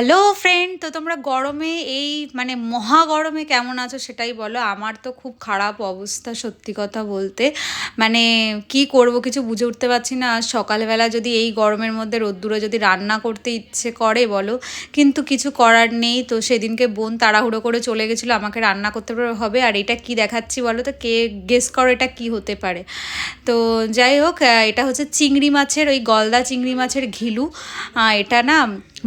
Hello friend তো তোমরা গরমে এই মানে মহা গরমে কেমন আছো সেটাই বলো। আমার তো খুব খারাপ অবস্থা সত্যি কথা বলতে। মানে কি করব কিছু বুঝে উঠতে পারছি না। সকালবেলা যদি এই গরমের মধ্যে রোদ্দুরে যদি রান্না করতে ইচ্ছে করে বলো, কিন্তু কিছু করার নেই। তো সেদিনকে বোন তাড়াহুড়ো করে চলে গেছিল আমাকে রান্না করতে হবে, আর এটা কি দেখাচ্ছি বলো তো? কে গেস করো এটা কি হতে পারে? তো যাই হোক এটা হচ্ছে চিংড়ি মাছের, ওই গলদা চিংড়ি মাছের ঘিলু। এটা না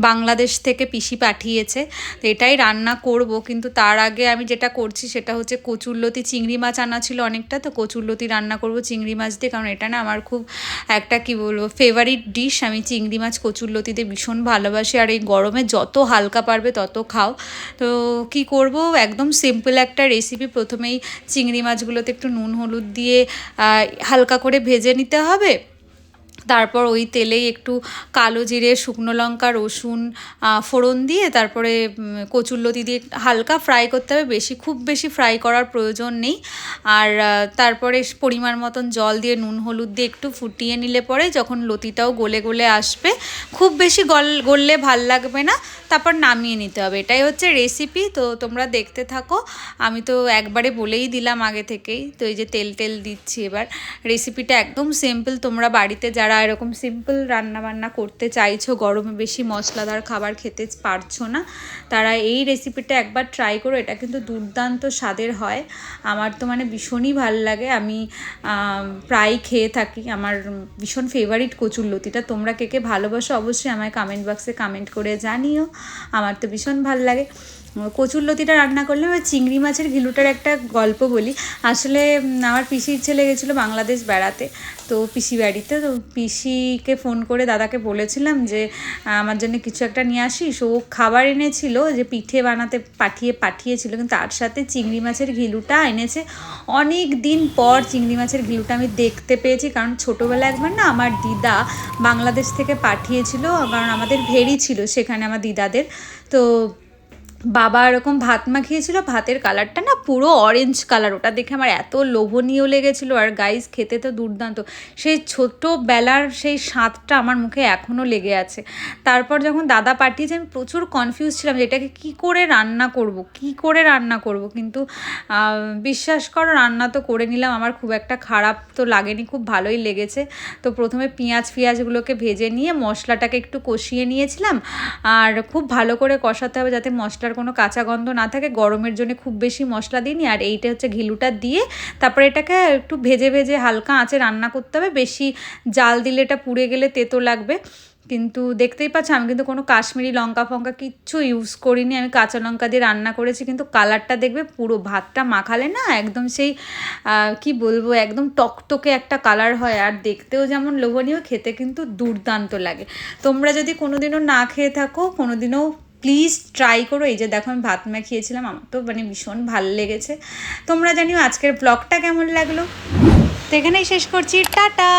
বাংলাদেশ থেকে পিসি পাঠিয়েছে, তো এটাই রান্না করব। কিন্তু তার আগে আমি যেটা করছি সেটা হচ্ছে কচুরলতি চিংড়ি মাছ আনা ছিল অনেকটা, তো কচুরলতি রান্না করব চিংড়ি মাছ দিয়ে, কারণ এটা না আমার খুব একটা কি বলব ফেভারিট ডিশ আমি চিংড়ি মাছ কচুরলতিতে ভীষণ ভালোবাসি, আর এই গরমে যত হালকা পারবে তত খাও। তো কি করব, একদম সিম্পল একটা রেসিপি প্রথমেই চিংড়ি মাছগুলোতে একটু নুন, হলুদ দিয়ে হালকা করে ভেজে নিতে হবে। তারপর ওই তেলেই একটু কালো জিরে, শুকনো লঙ্কা, রসুন ফোড়ন দিয়ে তারপরে কচুর কচুরলতি দিয়ে হালকা ফ্রাই করতে হবে। বেশি, খুব বেশি ফ্রাই করার প্রয়োজন নেই। আর তারপরে পরিমাণ মতন জল দিয়ে নুন, হলুদ দিয়ে একটু ফুটিয়ে নিলে পরে যখন লতিটাও গলে গলে আসবে, খুব বেশি গল, গললে ভালো লাগবে না, তারপর নামিয়ে নিতে হবে। এটাই হচ্ছে রেসিপি তো তোমরা দেখতে থাকো। আমি তো একবারে বলেই দিলাম আগে থেকেই, তো এই যে তেল তেল দিচ্ছি এবার। রেসিপিটা একদম সিম্পল তোমরা বাড়িতে যারা এরকম সিম্পল রান্না বান্না করতে চাইছো, গরমে বেশি মশলাদার খাবার খেতে পারছ না, তারা এই রেসিপিটা একবার ট্রাই করো, এটা কিন্তু দুর্দান্ত স্বাদের হয়। আমার তো মানে ভীষণই ভালো লাগে। আমি প্রায় খেয়ে থাকি। আমার ভীষণ ফেভারিট কচুর লতিটা। তোমরা কে কে ভালোবাসো অবশ্যই আমায় কমেন্ট বক্সে কামেন্ট করে জানিও। আমার তো ভীষণ ভালো লাগে। কচুরলতিটা রান্না করলে আমি চিংড়ি মাছের ঘিলুটার একটা গল্প বলি। আসলে আমার পিসির ছেলে গেছিল বাংলাদেশ বেড়াতে, তো পিসি বাড়িতে, তো পিসিকে ফোন করে দাদাকে বলেছিলাম যে, আমার জন্য কিছু একটা নিয়ে আসিস। ও খাবার এনেছিল যে পিঠে বানাতে পাঠিয়ে, পাঠিয়েছিল, কিন্তু তার সাথে চিংড়ি মাছের ঘিলুটা এনেছে। অনেক দিন পর চিংড়ি মাছের ঘিলুটা আমি দেখতে পেয়েছি, কারণ ছোটোবেলা একবার না আমার দিদা বাংলাদেশ থেকে পাঠিয়েছিল, কারণ আমাদের ভেরি ছিল সেখানে আমার দিদাদের। তো বাবা এরকম ভাত মাখিয়েছিল ভাতের কালারটা না পুরো অরেঞ্জ কালার ওটা দেখে আমার এত লোভনীয় লেগেছিল। আর গাইস খেতে তো দুর্দান্ত। সেই ছোটোবেলার সেই স্বাদটা আমার মুখে এখনও লেগে আছে। তারপর যখন দাদা পাঠিয়েছে, আমি প্রচুর কনফিউজ ছিলাম যে এটাকে কী করে রান্না করব, কি করে রান্না করব। কিন্তু বিশ্বাস করো, রান্না তো করে নিলাম। আমার খুব একটা খারাপ তো লাগেনি, খুব ভালোই লেগেছে। তো প্রথমে পেঁয়াজ ফিয়াজগুলোকে ভেজে নিয়ে মশলাটাকে একটু কষিয়ে নিয়েছিলাম। আর খুব ভালো করে কষাতে হবে যাতে মশলার কোনো কাঁচা গন্ধ না থাকে, গরমের জন্য খুব বেশি মশলা দিইনি। আর এইটা হচ্ছে ঘিলুটা দিয়ে তারপরে এটাকে একটু ভেজে ভেজে হালকা আঁচে রান্না করতে হবে। বেশি জাল দিলে এটা পুড়ে গেলে তেতো লাগবে। কিন্তু দেখতেই পাচ্ছ, আমি কিন্তু কোনো কাশ্মীরি লঙ্কা ফঙ্কা কিচ্ছু ইউজ করিনি। আমি কাঁচা লঙ্কা দিয়ে রান্না করেছি, কিন্তু কালারটা দেখবে পুরো ভাতটা মাখালে না, একদম সেই কি বলব, একদম টকটকে একটা কালার হয়। আর দেখতেও যেমন লোভনীয়, খেতে কিন্তু দুর্দান্ত লাগে। তোমরা যদি কোনোদিনও না খেয়ে থাকো, কোনোদিনও প্লিজ ট্রাই করো। এই যে দেখো, আমি ভাত মাখিয়েছিলাম, আমার তো মানে ভীষণ ভালো লেগেছে। তোমরা জানিও আজকের ব্লগটা কেমন লাগল? তো এখানেই শেষ করছি, টাটা!